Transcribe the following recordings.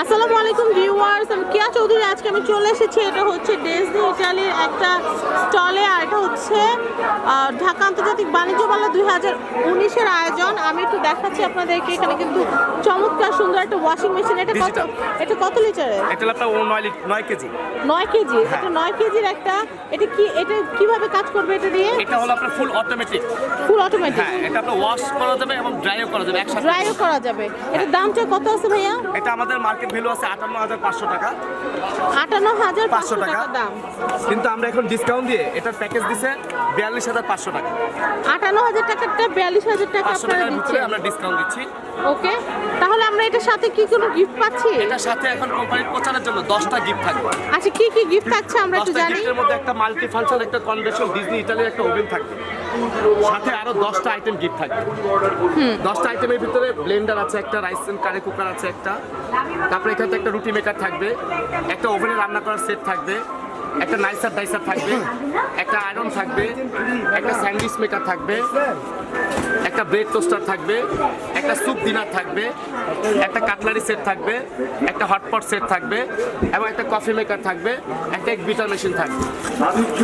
আসসালামু আলাইকুম ভিউয়ার্স, আমি কিয়া চৌধুরী। আজকে আমি চলে এসেছি, এটা হচ্ছে ডেজনি ইটালির একটা স্টলে, আর এটা হচ্ছে ঢাকা আন্তর্জাতিক বাণিজ্য মেলা দুই হাজার উনিশের আয়োজন। আমি একটু দেখাচ্ছি আপনাদেরকে এখানে কিন্তু চমৎকার সুন্দর একটা ওয়াশিং মেশিন এটা কত এটা কত লিটারের এটা আপনার নয় কেজি। নয় কেজি? হ্যাঁ। এটা নয় কেজির একটা এটা কি এটা কীভাবে কাজ করবে এটা দিয়ে? এটা হলো আপনার ফুল অটোমেটিক ফুল অটোমেটিক হ্যাঁ এটা আপনার ওয়াশ করা যাবে এবং ড্রাইও করা যাবে একসাথে। ড্রাইও করা যাবে। এটার দামটা কত আছে ভাইয়া? এটা আমাদের মার্কেট ভ্যালু আছে আটান্ন হাজার পাঁচশো টাকা। আটান্ন হাজার পাঁচশো টাকা। টাকা। দাম। কিন্তু আমরা এখন ডিসকাউন্ট দিয়ে এটার প্যাকেজ দিছে বিয়াল্লিশ হাজার পাঁচশো টাকা। আটান্ন হাজার টাকাটা বিয়াল্লিশ হাজার টাকা আপনারা দিচ্ছেন। আমরা ডিসকাউন্ট দিচ্ছি। ওকে তাহলে আমরা এটার সাথে কি কোনো গিফট পাচ্ছি? এটার সাথে এখন কোম্পানির প্রচারের জন্য দশটা গিফট থাকবে। আচ্ছা কি কি গিফট থাকছে আমরা একটু জানি। গিফটের মধ্যে একটা মাল্টি ফাংশন একটা কনভেনশন ডিজনি ইটালির একটা ওভেন থাকবে। সাথে আরও দশটা আইটেম গিফট থাকবে। দশটা আইটেমের ভিতরে ব্লেন্ডার আছে একটা রাইস এন্ড কারি কুকার আছে একটা। তারপরে এখানে একটা রুটি মেকার থাকবে। একটা ওভেনে রান্না করার সেট থাকবে। একটা নাইসার ডাইসার থাকবে একটা আয়রন থাকবে একটা স্যান্ডউইচ মেকার থাকবে একটা ব্রেড টোস্টার থাকবে একটা স্যুপ ডিনার থাকবে একটা কাটলারি সেট থাকবে একটা হটপট সেট থাকবে এবং একটা কফি মেকার থাকবে একটা এক বিটার মেশিন থাকবে।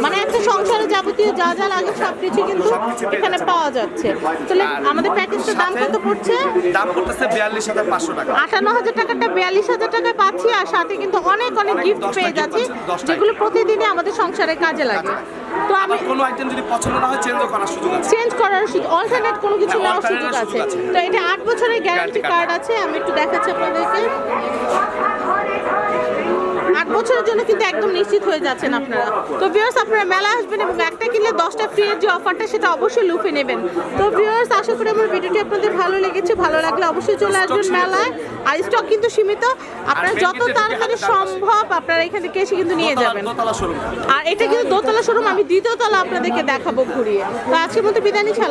মানে একটা সংসারে যাবতীয় যা যা লাগে সব কিছু কিন্তু এখানে পাওয়া যাচ্ছে। তাহলে আমাদের প্যাকেজটার দাম কত পড়ছে? দাম করতেছে বিয়াল্লিশ হাজার পাঁচশো টাকা। আটান্ন হাজার টাকাটা বিয়াল্লিশ হাজার টাকায় পাচ্ছি আর সাথে কিন্তু অনেক অনেক গিফট পেয়ে যাচ্ছি যেগুলো প্রতিদিনই আমাদের সংসারে কাজে লাগে। তো আমি কোনো আইটেম যদি পছন্দ না হয় চেঞ্জ করার সুযোগ আছে। চেঞ্জ করার সুযোগ অল্টারনেট কোনো কিছু হ্যাঁ, নেওয়ার সুযোগ আছে। তো এটা আট বছরের গ্যারান্টি কার্ড আছে আমি একটু দেখাচ্ছি আপনাদেরকে। জন্য কিন্তু একদম নিশ্চিত হয়ে যাচ্ছেন আপনারা। তো ভিউয়ার্স আপনারা মেলা আসবেন এবং একটা কিনলে দশটা ফ্রি এর যে অফারটা সেটা অবশ্যই লুফে নেবেন। তো ভিউয়ার্স আশা করি আমার ভিডিওটি আপনাদের ভালো লেগেছে। ভালো লাগলে অবশ্যই চলে আসবেন মেলায়। আর স্টক কিন্তু সীমিত। আপনারা যত তাড়াতাড়ি সম্ভব আপনারা এখান থেকে এসে কিন্তু নিয়ে যাবেন। আর এটা কিন্তু দোতলা শোরুম আমি দ্বিতীয় তলা আপনাদেরকে দেখাবো ঘুরিয়ে। তো আজকের মতো বিদায় নিচ্ছি।